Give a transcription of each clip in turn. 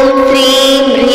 ॐ श्रीं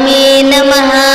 स्वामी नमः.